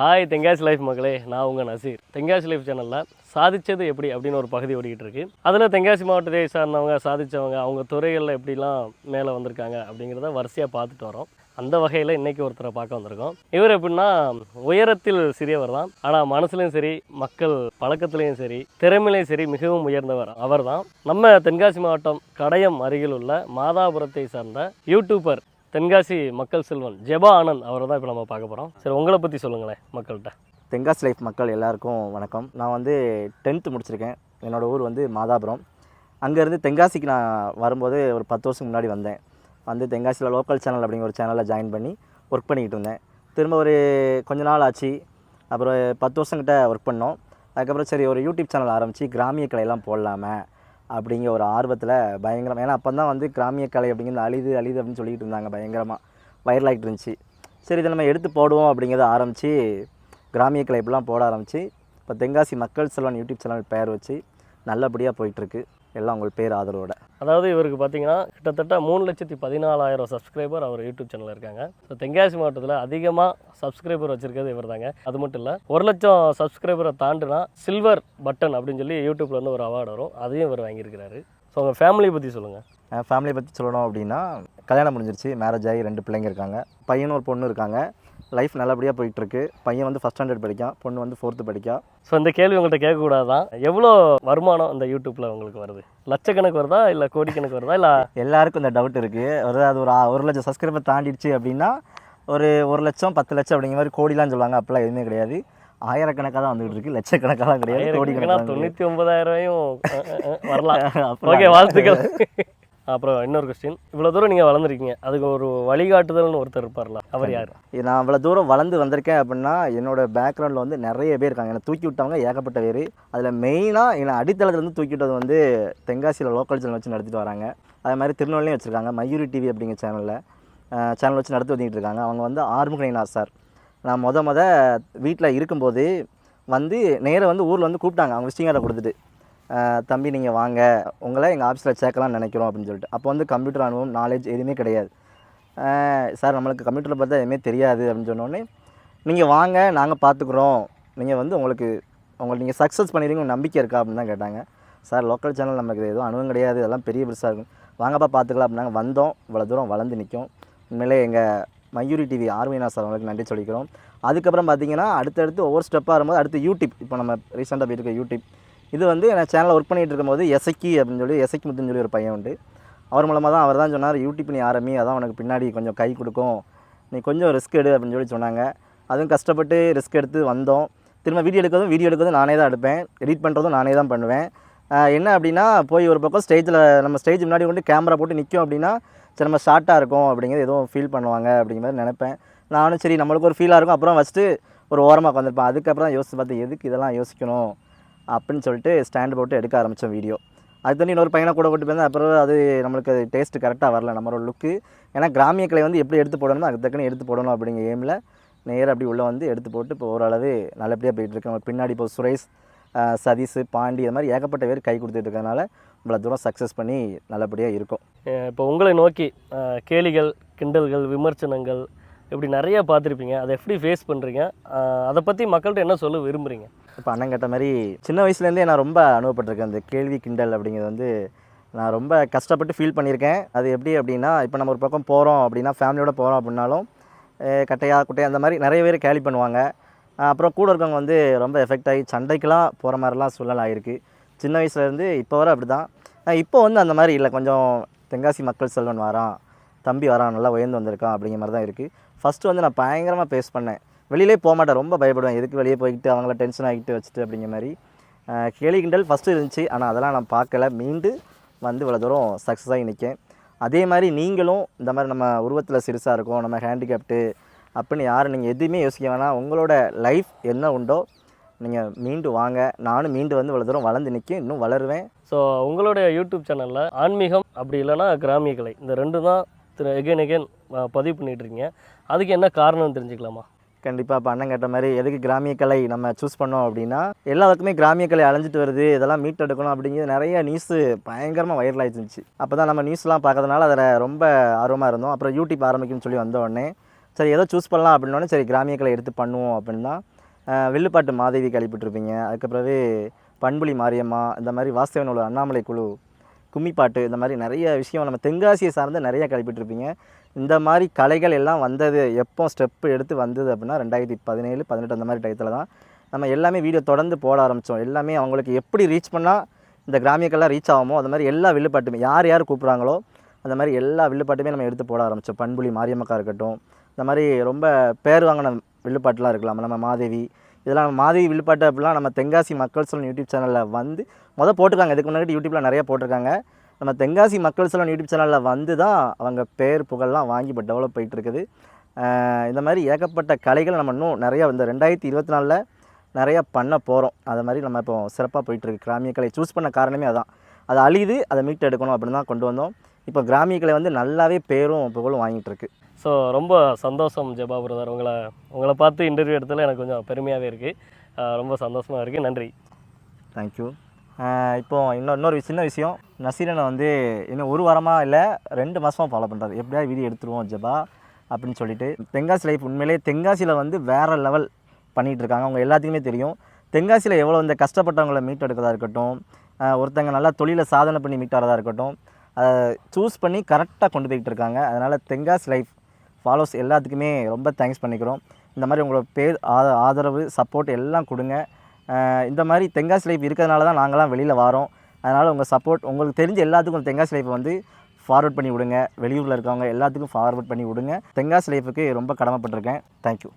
Hi Tenkasi life மக்களே நான் உங்கள் நசீர். தெங்காசி லைஃப் சேனலில் சாதிச்சது எப்படி அப்படின்னு ஒரு பகுதி ஓடிக்கிட்டு இருக்கு. அதில் தென்காசி மாவட்டத்தை சார்ந்தவங்க சாதித்தவங்க அவங்க துறைகளில் எப்படிலாம் மேலே வந்திருக்காங்க அப்படிங்கிறத வரிசையாக பார்த்துட்டு வரோம். அந்த வகையில் இன்னைக்கு ஒருத்தரை பார்க்க வந்திருக்கோம். இவர் எப்படின்னா உயரத்தில் சிறியவர் தான். ஆனால் மனசுலையும் சரி மக்கள் பழக்கத்துலேயும் சரி திறமையிலையும் சரி மிகவும் உயர்ந்தவர் அவர் தான் நம்ம தென்காசி மாவட்டம் கடையம் அருகில் உள்ள மாதாபுரத்தை சார்ந்த யூடியூபர் தென்காசி மக்கள் செல்வன் ஜெபா ஆனந்த் அவரை தான் இப்போ நம்ம பார்க்க போகிறோம் சரி உங்களை பற்றி சொல்லுங்களேன் மக்கள்கிட்ட. தென்காசி லைஃப் மக்கள் எல்லாருக்கும் வணக்கம். நான் வந்து டென்த்து முடிச்சிருக்கேன். என்னோடய ஊர் வந்து மாதாபுரம். அங்கேருந்து தென்காசிக்கு நான் வரும்போது ஒரு பத்து வருஷம் முன்னாடி வந்தேன். வந்து தென்காசியில் லோக்கல் சேனல் அப்படிங்கிற ஒரு சேனலில் ஜாயின் பண்ணி ஒர்க் பண்ணிக்கிட்டு இருந்தேன். திரும்ப ஒரு கொஞ்ச நாள் ஆச்சு. அப்புறம் பத்து வருஷங்கிட்ட ஒர்க் பண்ணோம். அதுக்கப்புறம் சரி ஒரு யூடியூப் சேனல் ஆரம்பித்து கிராமிய கலையெல்லாம் போடலாமே. அப்படிங்கிற ஒரு ஆர்வத்தில் பயங்கரம் ஏன்னா அப்போ தான் வந்து கிராமிய கலை அப்படிங்கிறது அழிது அழிது அப்படின்னு சொல்லிட்டு இருந்தாங்க பயங்கரமாக வைரலாகிட்டு இருந்துச்சு. சரி இதை நம்ம எடுத்து போடுவோம் அப்படிங்கிறத ஆரம்பித்து கிராமிய கலை இப்படிலாம் போட ஆரம்பித்து இப்போ தென்காசி மக்கள் செல்வன் யூடியூப் சேனல் பெயர் வச்சு நல்லபடியாக போயிட்டுருக்கு. எல்லாம் உங்கள் பேர் ஆதரவோட. அதாவது இவருக்கு பார்த்தீங்கன்னா கிட்டத்தட்ட மூணு லட்சத்தி பதினாலாயிரம் சப்ஸ்கிரைபர் அவர் யூடியூப் சேனலில் இருக்காங்க. ஸோ தென்காசி மாவட்டத்தில் அதிகமாக சப்ஸ்கிரைபர் வச்சிருக்கிறது இவர் தாங்க அது மட்டும் இல்லை ஒரு லட்சம் சப்ஸ்கிரைபரை தாண்டினா சில்வர் பட்டன் அப்படின்னு சொல்லி யூடியூப்ல இருந்து ஒரு அவார்டு வரும். அதையும் இவர் வாங்கியிருக்கிறாரு. ஸோ உங்கள் ஃபேமிலியை பற்றி சொல்லுங்கள் ஃபேமிலியை பற்றி சொல்லணும் அப்படின்னா கல்யாணம் முடிஞ்சிருச்சு மேரேஜ் ஆகி ரெண்டு பிள்ளைங்க இருக்காங்க. பையனும் ஒரு பொண்ணு இருக்காங்க. லைஃப் நல்லபடியாக போயிட்டுருக்கு. பையன் வந்து ஃபஸ்ட் ஸ்டாண்டர்ட் படிக்கான் பொண்ணு வந்து ஃபோர்த்து படிக்கா. ஸோ இந்த கேள்வி உங்கள்கிட்ட கேட்கக்கூடாது? தான் எவ்வளோ வருமானம் இந்த யூடியூப்பில் உங்களுக்கு வருது? லட்சக்கணக்கு வருதா இல்லை கோடிக்கணக்கு வருதா இல்லை எல்லாருக்கும் இந்த டவுட் இருக்குது அது ஒரு ஆ- ஒரு லட்சம் சப்ஸ்கிரைபர் தாண்டிடுச்சு அப்படின்னா ஒரு ஒரு லட்சம் பத்து லட்சம் அப்படிங்கிற மாதிரி கோடிலாம் சொல்லுவாங்க. அப்போல்லாம் எதுவுமே கிடையாது. ஆயிரக்கணக்காக தான் வந்துகிட்டு இருக்கு. லட்சக்கணக்காலாம் கிடையாது. கோடி தொண்ணூற்றி ஒன்பதாயிரம் வரலாம். ஓகே வாழ்த்துக்கள். அப்புறம் இன்னொரு கொஸ்டின் இவ்வளோ தூரம் நீங்கள் வளர்ந்துருக்கீங்க. அதுக்கு ஒரு வழிகாட்டுதல்னு ஒருத்தர் இருப்பார்ல. அவர் யார்? நான் அவ்வளோ தூரம் வளர்ந்து வந்திருக்கேன் அப்படின்னா என்னோட பேக்ரவுண்டில் வந்து நிறைய பேர் இருக்காங்க. என்னை தூக்கி விட்டவங்க ஏகப்பட்ட பேர். அதில் மெயினாக என்னை அடித்தளத்துலேருந்து தூக்கி விட்டது வந்து தென்காசியில் லோக்கல் சேனல் வச்சு நடத்திட்டு வராங்க. அதே மாதிரி திருநெல்வேலியும் வச்சுருக்காங்க. மயூரி டிவி அப்படிங்கிற சேனலில் சேனல் வச்சு நடத்தி வந்துட்டு இருக்காங்க. அவங்க வந்து ஆறுமுகனார் சார். நான் மொத மொத வீட்டில் இருக்கும்போது வந்து நேராக வந்து ஊரில் வந்து கூப்பிட்டாங்க. அவங்க விசிட்டிங் கார்டை கொடுத்துட்டு. தம்பி நீங்கள் வாங்க. உங்களை எங்கள் ஆஃபீஸில் சேர்க்கலாம்னு நினைக்கிறோம் அப்படின்னு சொல்லிட்டு. அப்போ வந்து கம்ப்யூட்டர் அனுபவம் நாலேஜ் எதுவுமே கிடையாது. சார் நம்மளுக்கு கம்ப்யூட்டரில் பார்த்தா எதுவுமே தெரியாது அப்படின்னு சொன்னோடனே நீங்கள் வாங்க நாங்கள் பார்த்துக்குறோம் நீங்கள் வந்து உங்களுக்கு உங்களுக்கு நீங்கள் சக்ஸஸ் பண்ணிடுங்க நம்பிக்கை இருக்கா? அப்படின்னு தான் கேட்டாங்க. சார் லோக்கல் சேனல் நமக்கு எதுவும் அனுபவம் கிடையாது. இதெல்லாம் பெரிய பெருசாக இருக்கும். வாங்கப்பா பார்த்துக்கலாம் அப்படின்னாங்க வந்தோம். இவ்வளோ தூரம் வளர்ந்து நிற்கும் உண்மையிலே எங்கள் மயூரி டிவி ஆர்வினா சார் அவங்களுக்கு நன்றி சொல்லிக்கிறோம். அதுக்கப்புறம் பார்த்தீங்கன்னா அடுத்தடுத்து ஒவ்வொரு ஸ்டெப்பாக வரும்போது அடுத்து யூடியூப் இப்போ நம்ம ரீசெண்டாக போயிட்டு இருக்க யூடியூப் இது வந்து நான் சேனலில் ஒர்க் பண்ணிகிட்டு இருக்கும்போது எசக்கி அப்படின்னு சொல்லி எசக்கி முத்துன்னு சொல்லி ஒரு பையன் உண்டு. அவர் மூலமாக தான் அவர் தான் சொன்னார் யூடியூப் நீ ஆரம்பி அதான் உனக்கு பின்னாடி கொஞ்சம் கை கொடுக்கும். நீ கொஞ்சம் ரிஸ்க் எடு அப்படின்னு சொல்லி சொன்னாங்க. அதுவும் கஷ்டப்பட்டு ரிஸ்க் எடுத்து வந்தோம். திரும்ப வீடியோ எடுக்கிறதும் வீடியோ எடுக்கிறதும் நானே தான் எடுப்பேன். எடிட் பண்ணுறதும் நானே தான் பண்ணுவேன். என்ன அப்படின்னா போய் ஒரு பக்கம் ஸ்டேஜில் நம்ம ஸ்டேஜ் முன்னாடி கொண்டு கேமரா போட்டு நிற்கும் அப்படின்னா சரி நம்ம ஷார்ட்டாக இருக்கும் அப்படிங்கிறது எதுவும் ஃபீல் பண்ணுவாங்க அப்படிங்கிற மாதிரி நினைப்பேன். நானும் சரி நம்மளுக்கு ஒரு ஃபீலாக இருக்கும். அப்புறம் ஃபஸ்ட்டு ஒரு ஓரமாக உட்காந்துருப்பேன் அதுக்கப்புறம் தான் யோசிச்சு பார்த்து எதுக்கு இதெல்லாம் யோசிக்கணும்? அப்படின்னு சொல்லிட்டு ஸ்டாண்டு போட்டு எடுக்க ஆரம்பித்தோம் வீடியோ அது தண்ணி இன்னொரு பையனை கூட கூட்டு போயிருந்தேன். அப்புறம் அது நம்மளுக்கு அது டேஸ்ட்டு கரெக்டாக வரல நம்மளோட லுக்கு ஏன்னா கிராமிய கலை வந்து எப்படி எடுத்து போடணுமோ அதுக்கு தக்கன எடுத்து போடணும் அப்படிங்கிற ஏமில் நேராக அப்படி உள்ளே வந்து எடுத்து போட்டு இப்போ ஓரளவு நல்லபடியாக போயிட்டுருக்கு நம்ம பின்னாடி இப்போ சுரேஷ் சதீஷ் பாண்டி இது மாதிரி ஏகப்பட்ட பேர் கை கொடுத்துட்டு இருக்கறனால இவ்வளோ தூரம் சக்ஸஸ் பண்ணி நல்லபடியாக இருக்கும். இப்போ உங்களை நோக்கி கேலிகள் கிண்டல்கள் விமர்சனங்கள் இப்படி நிறைய பார்த்துருப்பீங்க. அதை எப்படி ஃபேஸ் பண்ணுறீங்க அதை பற்றி மக்கள்கிட்ட என்ன சொல்ல விரும்புகிறீங்க இப்போ அண்ணன் கேட்ட மாதிரி சின்ன வயசுலேருந்தே நான் ரொம்ப அனுபவப்பட்டிருக்கேன். அந்த கேள்வி கிண்டல் அப்படிங்கிறது வந்து நான் ரொம்ப கஷ்டப்பட்டு ஃபீல் பண்ணியிருக்கேன். அது எப்படி அப்படின்னா இப்போ நம்ம ஒரு பக்கம் போகிறோம் அப்படின்னா ஃபேமிலியோட போகிறோம் அப்படின்னாலும் கட்டையா குட்டையா அந்த மாதிரி நிறைய பேர் கேலி பண்ணுவாங்க. அப்புறம் கூட இருக்கவங்க வந்து ரொம்ப எஃபெக்ட் ஆகி சண்டைக்கெலாம் போகிற மாதிரிலாம் சூழல் ஆகிருக்கு சின்ன வயசுலேருந்து இப்போ வரை அப்படி தான் இப்போ வந்து அந்த மாதிரி இல்லை. கொஞ்சம் தென்காசி மக்கள் செல்வன் வரான். தம்பி வரான். நல்லா உயர்ந்து வந்திருக்கான் அப்படிங்கிற மாதிரி தான் இருக்குது ஃபஸ்ட்டு வந்து நான் பயங்கரமாக பேஸ் பண்ணேன். வெளியிலே போக மாட்டேன். ரொம்ப பயப்படுவேன். எதுக்கு வெளியே போய்கிட்டு அவங்கள டென்ஷன் ஆகிட்டு வச்சுட்டு அப்படிங்கிற மாதிரி. அஹ் கேலி கிண்டல் ஃபஸ்ட்டு இருந்துச்சு. ஆனால் அதெல்லாம் நான் பார்க்கல. மீண்டு வந்து இவ்வளோ தூரம் சக்ஸஸ் ஆகி நிற்கேன் அதே மாதிரி நீங்களும் இந்த மாதிரி நம்ம உருவத்தில் சிறுசாக இருக்கும். நம்ம ஹேண்டிகேப்டு அப்படின்னு யாரும் நீங்கள் எதுவுமே யோசிக்க வேணாம். உங்களோட லைஃப் என்ன உண்டோ நீங்கள் மீண்டு வாங்க. நானும் மீண்டு வந்து இவ்வளோ தூரம் வளர்ந்து நிற்கும் இன்னும் வளருவேன். ஸோ உங்களுடைய யூடியூப் சேனலில் ஆன்மீகம் அப்படி இல்லைன்னா கிராமிய கலை. இந்த ரெண்டு தான் திரு எகைன் எகைன் பதிவு பண்ணிகிட்ருக்கீங்க அதுக்கு என்ன காரணம்னு தெரிஞ்சுக்கலாமா? கண்டிப்பாக இப்போ அண்ணன் கேட்ட மாதிரி எதுக்கு கிராமிய கலை நம்ம சூஸ் பண்ணோம் அப்படின்னா எல்லாத்துக்குமே கிராமிய கலை அழிஞ்சிட்டு வருது இதெல்லாம் மீட் எடுக்கணும் அப்படிங்கிறது நிறைய நியூஸு பயங்கரமாக வைரல் ஆகிருந்துச்சு அப்போ தான் நம்ம நியூஸ்லாம் பார்க்கறதுனால அதில் ரொம்ப ஆர்வமாக இருந்தோம். அப்புறம் யூடியூப் ஆரம்பிக்கும்னு சொல்லி வந்த உடனே சரி ஏதோ சூஸ் பண்ணலாம் அப்படின்னோடனே சரி கிராமிய கலை எடுத்து பண்ணுவோம் அப்படின்னா வில்லுப்பாட்டு மாதேவி கேள்விப்பட்டிருப்பீங்க அதுக்கப்புறவே பண்புலி மாரியம்மா இந்த மாதிரி வாஸ்தவனோட அண்ணாமலை குழு கும்மிப்பாட்டு இந்த மாதிரி நிறைய விஷயம் நம்ம தென்காசியை சார்ந்து நிறைய கேள்விப்பட்டிருப்பீங்க இந்த மாதிரி கலைகள் எல்லாம் வந்தது எப்போ ஸ்டெப்பு எடுத்து வந்தது அப்படின்னா ரெண்டாயிரத்தி பதினேழு பதினெட்டு அந்த மாதிரி டயத்தில் தான். நம்ம எல்லாமே வீடியோ தொடர்ந்து போட ஆரம்பித்தோம் எல்லாமே அவங்களுக்கு எப்படி ரீச் பண்ணால் இந்த கிராமியக்கெல்லாம் ரீச் ஆகுமோ அந்த மாதிரி எல்லா வில்லுப்பாட்டுமே யார் யார் கூப்பிட்றாங்களோ அந்த மாதிரி எல்லா வில்லுப்பாட்டுமே நம்ம எடுத்து போட ஆரம்பித்தோம் பண்புலி மாரியம்மக்கா இருக்கட்டும் இந்த மாதிரி ரொம்ப பேர் வாங்கின வில்லுப்பாட்டெலாம் இருக்கலாம். நம்ம மாதேவி இதெல்லாம் மாதவி மாதேவி வில்லுப்பாட்டு அப்படிலாம் நம்ம தென்காசி மக்கள் சொல்லும் யூடியூப் சேனலில் வந்து மொதல் போட்டிருக்காங்க. இதுக்கு முன்னாடி யூடியூப்பில் நிறைய போட்டிருக்காங்க. நம்ம தென்காசி மக்கள் சொல்லும் யூடியூப் சேனலில் வந்து தான் அவங்க பேர் புகழ்லாம் வாங்கி இப்போ டெவலப் போயிட்டு இருக்குது இந்த மாதிரி ஏகப்பட்ட கலைகள் நம்ம இன்னும் நிறையா இந்த ரெண்டாயிரத்தி இருபத்தி நாலில் நிறையா பண்ண போகிறோம் அது மாதிரி நம்ம இப்போ சிறப்பாக போயிட்டுருக்கு. கிராமிய கலை சூஸ் பண்ண காரணமே அதான். அது அழியுது அதை மீட்டு எடுக்கணும் அப்படின்னு தான் கொண்டு வந்தோம். இப்போ கிராமிய கலை வந்து நல்லாவே பேரும் புகழும் வாங்கிட்டு இருக்கு ஸோ ரொம்ப சந்தோஷம் ஜெபா பிரதர் உங்களை உங்களை பார்த்து இன்டர்வியூ எடுத்ததில் எனக்கு கொஞ்சம் பெருமையாகவே இருக்குது ரொம்ப சந்தோஷமாக இருக்குது நன்றி. தேங்க்யூ இப்போது இன்னும் இன்னொரு சின்ன விஷயம். நசீரனை வந்து இன்னும் ஒரு வாரமாக இல்லை ரெண்டு மாதமாக ஃபாலோ பண்ணுறாரு எப்படியா வீடியோ எடுத்துருவோம் ஜபா அப்படின்னு சொல்லிட்டு. தென்காசி லைஃப் உண்மையிலேயே தென்காசியில் வந்து வேறு லெவல் பண்ணிகிட்டு இருக்காங்க. அவங்க எல்லாத்துக்குமே தெரியும். தென்காசியில் எவ்வளோ இந்த கஷ்டப்பட்டவங்களை மீட் எடுக்கிறதா இருக்கட்டும் ஒருத்தங்க நல்லா தொழிலை சாதனை பண்ணி மீட் ஆகிறதா இருக்கட்டும் அதை சூஸ் பண்ணி கரெக்டாக கொண்டு போய்கிட்டு இருக்காங்க. அதனால் தென்காசி லைஃப் ஃபாலோஸ் எல்லாத்துக்குமே ரொம்ப தேங்க்ஸ் பண்ணிக்கிறோம். இந்த மாதிரி உங்களோட பேர் ஆத- ஆதரவு சப்போர்ட் எல்லாம் கொடுங்க. இந்த மாதிரி தென்காசி லைஃப் இருக்கிறதுனால தான் நாங்களாம் வெளியில் வரோம். அதனால் உங்கள் சப்போர்ட் உங்களுக்கு தெரிஞ்ச எல்லாத்துக்கும் தெங்காசி லைஃப்பை வந்து ஃபார்வர்ட் பண்ணி விடுங்க. வெளியூரில் இருக்கவங்க எல்லாத்துக்கும் ஃபார்வர்ட் பண்ணி விடுங்க. தெங்காசி லைஃபுக்கு ரொம்ப கடமைப்பட்டிருக்கேன். தேங்க்யூ